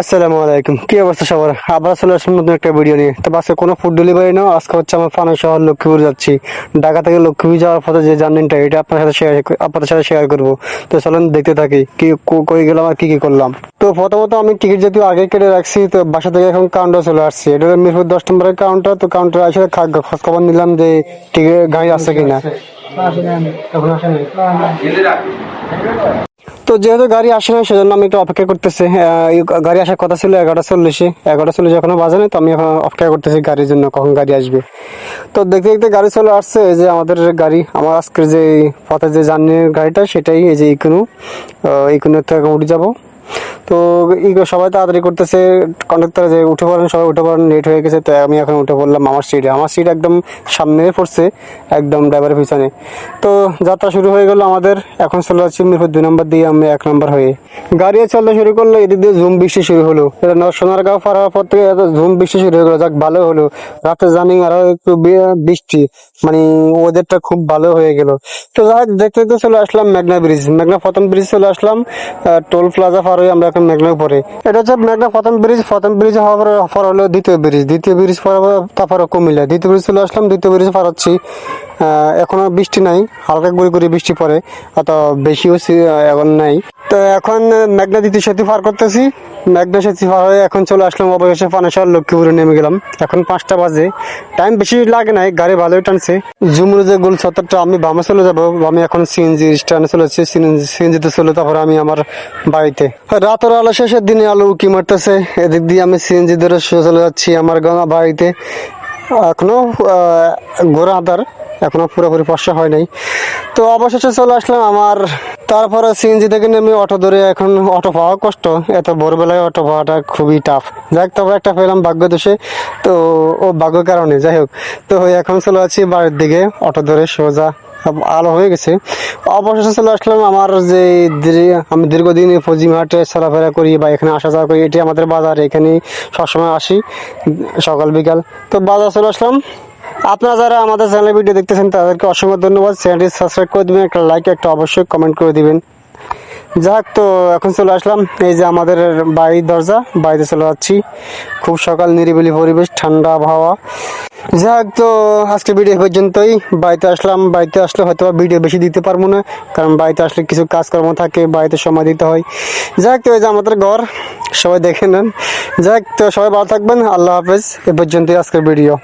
আসসালামু আলাইকুম। কি অবস্থা সবার? আবার চলে আসলাম নতুন একটা ভিডিও নিয়ে। তো আজকে কোনো ফুড ডেলিভারি না আজকে হচ্ছে আমার ফানা শহর লক্ষ্মীপুর যাচ্ছি। ঢাকা থেকে লক্ষ্মীপুর যাওয়ার পথে যে জার্নিটা এটা আপনার সাথে শেয়ার আপনাদের সাথে শেয়ার করব। তো চলুন দেখতে থাকি, কি কই গেলাম আর কি কি করলাম। তো প্রথমত আমি টিকিট যেহেতু আগে কেটে রাখছি, তো বাসা থেকে এখন কাউন্টার চলে আসছি। এটা হলো মিরপুর দশ নম্বরের কাউন্টার তো কাউন্টার আসলে খোঁজ খবর নিলাম যে টিকিট গাড়ি আসছে কিনা। তো যেহেতু গাড়ি আসে না সেজন্য আমি একটু অপেক্ষা করতেছি। গাড়ি আসার কথা ছিল এগারোটা চল্লিশে। এগারোটা চল্লিশ এখনও বাজে না তো আমি এখন অপেক্ষা করতেছি গাড়ির জন্য কখন গাড়ি আসবে। তো দেখতে দেখতে গাড়ি চলে আসছে, এই যে আমাদের গাড়ি, আমার আজকের যে পথে যে জার্নির গাড়িটা, সেটাই এই যে ইকুনু। ইকোনো থেকে উঠে যাব। তো ই সবাই তাড়াতাড়ি করতেছে কন্ডাক্টর যে উঠে পড়েন, সবাই উঠে পড়েন লেট হয়ে গেছে, তো আমি এখন উঠে পড়লাম আমার সিটে আমার সিট একদম সামনে পড়ছে, একদম ড্রাইভারের পিছনে। তো যাত্রা শুরু হয়ে গেল আমাদের, এখন চলে যাচ্ছি মিরপুর দুই নম্বর দিয়ে, আমি এক নম্বর হয়ে। গাড়ি চলতে শুরু করল, এদিক দিয়ে ঝুম বৃষ্টি শুরু হলো। এটা সোনারগাঁও পার হওয়ার পর থেকে ঝুম বৃষ্টি শুরু হয়ে গেলো, যাক ভালো হলো। রাতে জানি আরও একটু বৃষ্টি মানে ওয়েদারটা খুব ভালো হয়ে গেল। তো যাক দেখতে দেখতে চলে আসলাম মেঘনা ব্রিজ মেঘনা প্রথম ব্রিজ চলে আসলাম টোল প্লাজা পার হয়ে আমরা এখন মেঘনা পরে। এটা হচ্ছে মেঘনা প্রথম ব্রিজ প্রথম ব্রিজ হওয়ার পর হলো দ্বিতীয় ব্রিজ দ্বিতীয় ব্রিজ পর তারপর কুমিল্লা। দ্বিতীয় ব্রিজ চলে আসলাম দ্বিতীয় ব্রিজ পার হচ্ছি। আহ, এখনও বৃষ্টি নাই হালকা গুড়ি গুড়ি বৃষ্টি পড়ে অত বেশিও এখন নাই। তো এখন মেঘনা দ্বিতীয় সেতু পার করতেছি। সেতু পার হয়ে এখন চলে আসলাম, অবশেষে পানেশ্বর লক্ষ্মীপুরে নেমে গেলাম। এখন পাঁচটা বাজে। টাইম বেশি লাগে নাই, গাড়ি ভালোই টানছে। জুমুর যে গোল ছত্তরটা, আমি বামে চলে যাব। আমি এখন সিএনজি স্ট্যান্ডে চলে যাচ্ছি। সিএনজিতে চলে তারপরে আমি আমার বাড়িতে। রাতের আলো শেষের দিনে আলো উকি মারতেছে। এদিক দিয়ে আমি সিএনজি ধরে চলে যাচ্ছি আমার গা- বাড়িতে। এখনও ঘোরা আদার এখনও পুরোপুরি ফর্সা হয় নাই। তো অবশেষে চলে আসলাম আমার তারপরে সিএনজি থেকে নেমে অটো ধরে এখন অটো পাওয়া কষ্ট। এত ভোরবেলায় অটো পাওয়াটা খুবই টাফ যাক, তবে একটা পেলাম ভাগ্য দোষে তো ও ভাগ্য কারণে, যাই হোক। তো এখন চলে আছি বাড়ির দিকে, অটো ধরে সোজা। আলো হয়ে গেছে। অবশেষে চলে আসলাম আমার যে আমি দীর্ঘদিন ফৌজিমাহাটে চলাফেরা করি বা এখানে আসা যাওয়া করি, এটি আমাদের বাজার। এখানে সবসময় আসি, সকাল বিকাল। তো বাজার চলে আসলাম। আপনারা যারা আমাদের চ্যানেলে ভিডিও দেখতেছেন, তাদেরকে অসংখ্য ধন্যবাদ। চ্যানেলটি সাবস্ক্রাইব করে দিবেন, একটা লাইক একটা অবশ্যই কমেন্ট করে দিবেন। যাক তো, এখন চলে আসলাম। এই যে আমাদের বাড়ির দরজা, বাড়িতে চলে যাচ্ছি। খুব সকাল, নিরিবিলি পরিবেশ, ঠান্ডা আবহাওয়া। যাক তো, আজকে ভিডিও পর্যন্তই। বাড়িতে আসলাম, বাড়িতে আসলে হয়তো ভিডিও বেশি দিতে পারব না, কারণ বাড়িতে আসলে কিছু কাজকর্ম থাকে, বাড়িতে সময় দিতে হয়। যাক তো, এই যে আমাদের ঘর, সবাই দেখে নেন। যাক তো, সবাই ভালো থাকবেন, আল্লাহ হাফেজ। এ পর্যন্তই আজকের ভিডিও